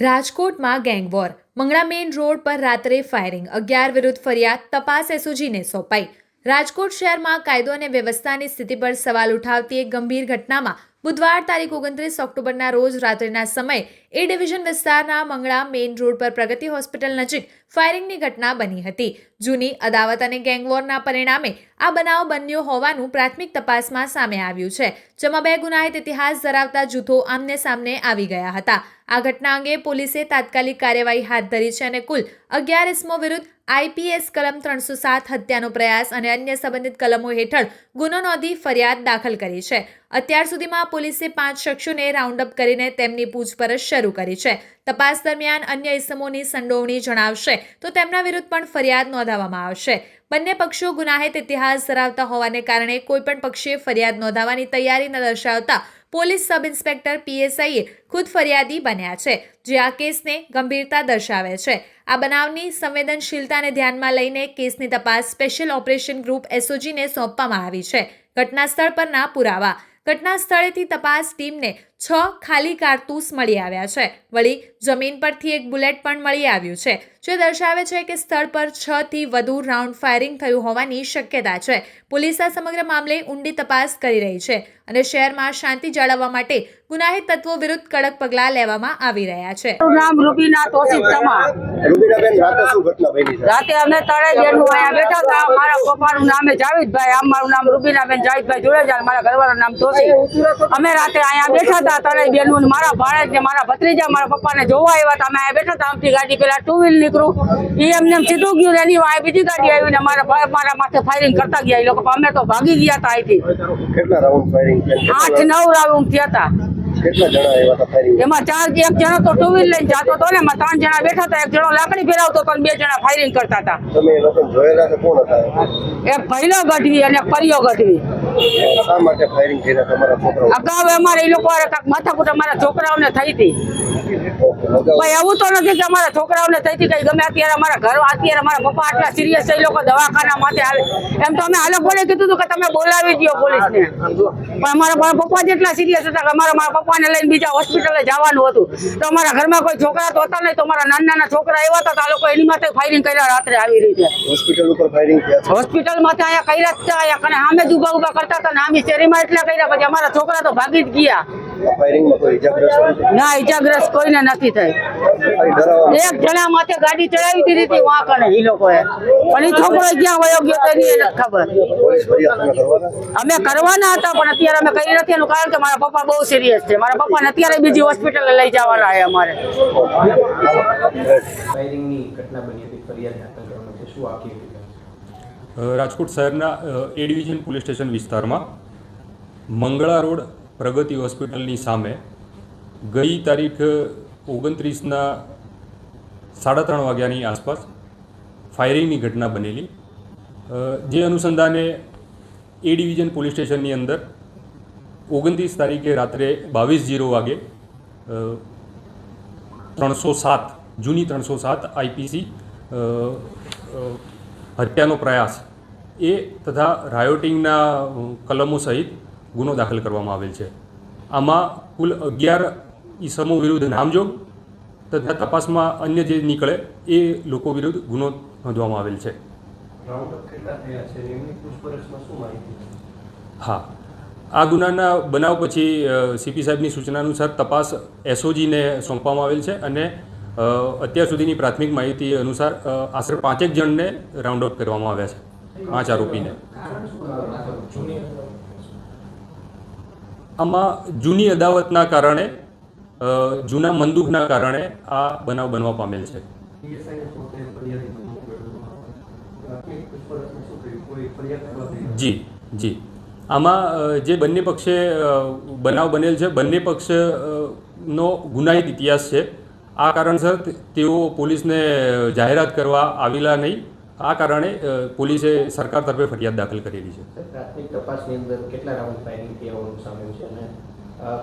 રાજકોટમાં ગેંગવોર મંગળા main road પર રાત્રે ફાયરિંગ. અગિયાર વિરુદ્ધ ફરિયાદ તપાસ એસઓજીને સોંપાઈ. રાજકોટ શહેરમાં કાયદો અને વ્યવસ્થાની સ્થિતિ પર સવાલ ઉઠાવતી એક ગંભીર ઘટનામાં બુધવાર તારીખ ઓગણત્રીસ ઓક્ટોબરના રોજ રાત્રિના સમયે એ ડિવિઝન વિસ્તારના મંગળા મેઇન રોડ પર પ્રગતિ હોસ્પિટલ નજીક ફાયરિંગની ઘટના બની હતી. જૂની અદાવત અને ગેંગવોરના પરિણામે આ બનાવ બન્યો હોવાનું પ્રાથમિક તપાસમાં સામે આવ્યું છે, જેમાં બે ગુનાહિત ઇતિહાસ ધરાવતા જૂથો આમને સામને આવી ગયા હતા. આ ઘટના અંગે પોલીસે તાત્કાલિક કાર્યવાહી હાથ ધરી છે અને કુલ અગિયાર ઇસમો વિરુદ્ધ આઈપીએસ કલમ ત્રણસો સાત હત્યાનો પ્રયાસ અને અન્ય સંબંધિત કલમો હેઠળ ગુનો નોંધી ફરિયાદ દાખલ કરી છે. અત્યાર સુધીમાં પોલીસે પાંચ શખ્સોને રાઉન્ડ અપ કરીને તેમની પૂછપરછ શરૂ કરી છે. તપાસ દરમિયાન અન્ય ઇસમોની સંડોવણી જણાવશે તો તેમના વિરુદ્ધ પણ ફરિયાદ નોંધાવવામાં આવશે. બંને પક્ષો ગુનાહિત ઇતિહાસ ધરાવતા હોવાને કારણે કોઈપણ પક્ષે ફરિયાદ નોંધાવવાની તૈયારી ન દર્શાવતા પોલીસ સબ ઇન્સ્પેક્ટર પીએસઆઈએ ખુદ ફરિયાદી બન્યા છે, જે આ કેસને ગંભીરતા દર્શાવે છે. આ બનાવની સંવેદનશીલતાને ધ્યાનમાં લઈને કેસની તપાસ સ્પેશિયલ ઓપરેશન ગ્રુપ એસઓજીને સોંપવામાં આવી છે. ઘટના સ્થળ પરના પુરાવા. ઘટના સ્થળેથી તપાસ ટીમને છ ખાલી કારતૂસ મળી આવ્યા છે. વળી જમીન પરથી એક બુલેટ પણ મળી આવ્યું છે. જે દર્શાવે છે કે સ્થળ પર છ થી વધુ રાઉન્ડ ફાયરિંગ થયું હોવાની શક્યતા છે. પોલીસ આ સમગ્ર મામલે ઊંડી તપાસ કરી રહી છે અને શહેરમાં શાંતિ જાળવવા માટે ગુનાહિત તત્વો વિરુદ્ધ કડક પગલાં લેવામાં આવી રહ્યા છે. નામ રૂબીના તોસિફ તમા રાતે શું ઘટના બની છે? રાતે અમે તળે જેનું અહીંયા બેઠા હતા. મારા પપ્પાનું નામે જાવીદભાઈ આમ મારું નામ રૂબીનાબેન જાવીદભાઈ જોડેજા મારા ઘરવાળાનું નામ તોસિફ અમે રાતે અહીંયા બેઠા હતા ત્રણેય બેનું મારા ભાણેજ ને મારા ભત્રીજા મારા પપ્પાને જોવા આવ્યા હતા. અમે બેઠા હતા આમથી ગાડી પેલા ટુ વ્હીલ નીકળું. એ એમ સીધું ગયું એની વાંહે બીજી ગાડી આવી ને મારા ભાઈ મારા માથે ફાયરિંગ કરતા ગયા. એ લોકો અમે તો ભાગી ગયા હતા અહીંથી. કેટલા રાઉન્ડ ફાયરિંગ આઠ નવ રાઉન્ડ થયા હતા. એમાં ચાર એક જણા તો ટુ વ્હીલ લઈને જતો હતો ને એમાં ત્રણ જણા બેઠા હતા. એક જણો લાકડી ફેરવતો હતો બે જણા ફાયરિંગ કરતા હતા. એક ભૈલો ગઢવી અને પરિયો ગઢવી. શા માટે ફાયરિંગ કર્યા તમારા છોકરાઓ? અગાઉ અમારે એ લોકો માથાકૂટ અમારા છોકરાઓને થઈ હતી. ભાઈ એવું તો નથી કે અમારા છોકરાઓને થઈ હતી કઈ ગમે અત્યારે અમારા ઘર અત્યારે મારા પપ્પા આટલા સિરિયસ છે એ લોકો દવાખાના માથે આવે. એમ તો અમે આ બોલે કીધું હતું કે તમે બોલાવી દો પોલીસને. પણ અમારા મારા પપ્પા જેટલા સિરિયસ હતા કે અમારા મારા પપ્પાને લઈને બીજા હોસ્પિટલે જવાનું હતું. તો અમારા ઘરમાં કોઈ છોકરા તો હતા નહીં તો અમારા નાના નાના છોકરા એવા હતા તો આ લોકો એની માથે ફાયરિંગ કર્યા રાત્રે આવી રીતે. હોસ્પિટલ ઉપર ફાયરિંગ થયા છે? હોસ્પિટલમાંથી અહીંયા કર્યા જ હતા અને સામે જ ઊભા ઊભા કરતા હતા ને આમી શેરીમાં એટલા કર્યા પછી અમારા છોકરા તો ભાગી જ ગયા. ના ઇજાગ્રસ્ત કોઈને નથી થઈ. એક જણા માથે ગાડી ચડાવી દીધી હતી વાં કણે એ લોકોએ. પણ એ છોકરો ક્યાં વયો ગયો તો એની એને ખબર. અમે કરવાના હતા પણ અત્યારે અમે કરી નથી એનું કારણ કે મારા પપ્પા બહુ સિરિયસ છે. મારા પપ્પાને અત્યારે બીજી હોસ્પિટલે લઈ જવાના છે અમારે. ફાયરિંગની ઘટના બની હતી ફરિયાદ દાખલ કરવાની છે. શું અ, રાજકોટ શહેરના એ ડિવિઝન પોલીસ સ્ટેશન વિસ્તારમાં મંગળા રોડ પ્રગતિ હોસ્પિટલની સામે ગઈ તારીખ ઓગણત્રીસના સાડા ત્રણ વાગ્યાની આસપાસ ફાયરિંગની ઘટના બનેલી. જે અનુસંધાને એ ડિવિઝન પોલીસ સ્ટેશનની અંદર ઓગણત્રીસ તારીખે રાત્રે બાવીસ જીરો વાગે ત્રણસો સાત, જૂની ત્રણસો સાત આઈપીસી હત્યાનો પ્રયાસ એ તથા રાયોટિંગના કલમો સહિત ગુનો દાખલ કરવામાં આવેલ છે. આમાં કુલ અગિયાર ઈસમો વિરુદ્ધ નામજોગ તથા તપાસમાં અન્ય જે નીકળે એ લોકો વિરુદ્ધ ગુનો નોંધવામાં આવેલ છે? હા. આ ગુનાના બનાવ પછી સીપી સાહેબની સૂચના અનુસાર તપાસ એસઓજીને સોંપવામાં આવેલ છે અને અત્યાર સુધીની પ્રાથમિક માહિતી અનુસાર આશરે પાંચેક જણને રાઉન્ડ અપ કરવામાં આવ્યા છે, પાંચ આરોપીને. આમાં જૂની અદાવતના કારણે જૂના મંદુકના કારણે આ બનાવ બનવા પામેલ છે. જી જી. આમાં જે બંને પક્ષે બનાવ બનેલ છે, બંને પક્ષ નો ગુનાહિત ઇતિહાસ છે. આ કારણસર તેઓ પોલીસને જાહેરાત કરવા આવેલા નહીં. આ કારણે પોલીસે સરકાર તરફે ફરિયાદ દાખલ કરેલી છે. પ્રાથમિક તપાસની અંદર કેટલા રાઉન્ડ ફાયરિંગ થયા સામેલ છે અને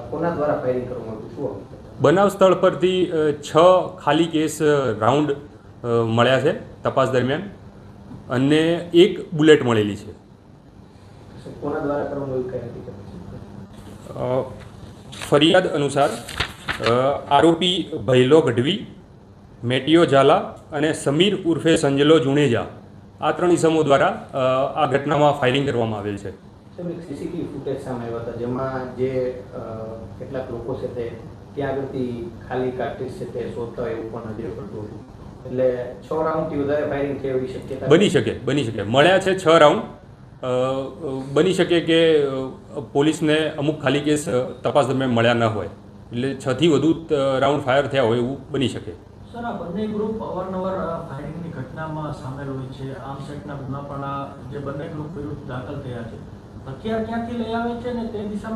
કોના દ્વારા ફાયરિંગ કરવામાં આવ્યું? શું બનાવ સ્થળ પરથી છ ખાલી કેસ રાઉન્ડ મળ્યા છે તપાસ દરમિયાન અને એક બુલેટ મળેલી છે. કોના દ્વારા કરવામાં? અ, ફરિયાદ અનુસાર આરોપી ભૈલો ગઢવી મેટિયો ઝાલા અને સમીર ઉર્ફે સંજલો જુણેજા. આ ત્રણ ઇસમો દ્વારા આ ઘટનામાં ફાયરિંગ કરવામાં આવેલ છે. સીસીટીવી ફૂટેજ સામે આવ્યા હતા જેમાં જે કેટલાક લોકો છે તે ત્યાં આગળથી ખાલી કાર્ટ્રીજ છે તે શોધતા એવું પણ નજરે પડતું હતું. એટલે છ રાઉન્ડથી વધારે ફાયરિંગ થયો એવી શક્યતા બની શકે બની શકે. મળ્યા છે છ રાઉન્ડ બની શકે કે પોલીસને અમુક ખાલી કેસ તપાસ દરમિયાન મળ્યા ન હોય. એટલે છથી વધુ રાઉન્ડ ફાયર થયા હોય એવું બની શકે. સર, આ બંને ગ્રુપ અવારનવાર ફાયરિંગની ઘટનામાં સામેલ હોય છે. આમ સેટના ગુના પણ જે બંને ગ્રુપ વિરુદ્ધ દાખલ થયા છે. હથિયાર ક્યાંથી લઈ આવે છે ને તે દિશામાં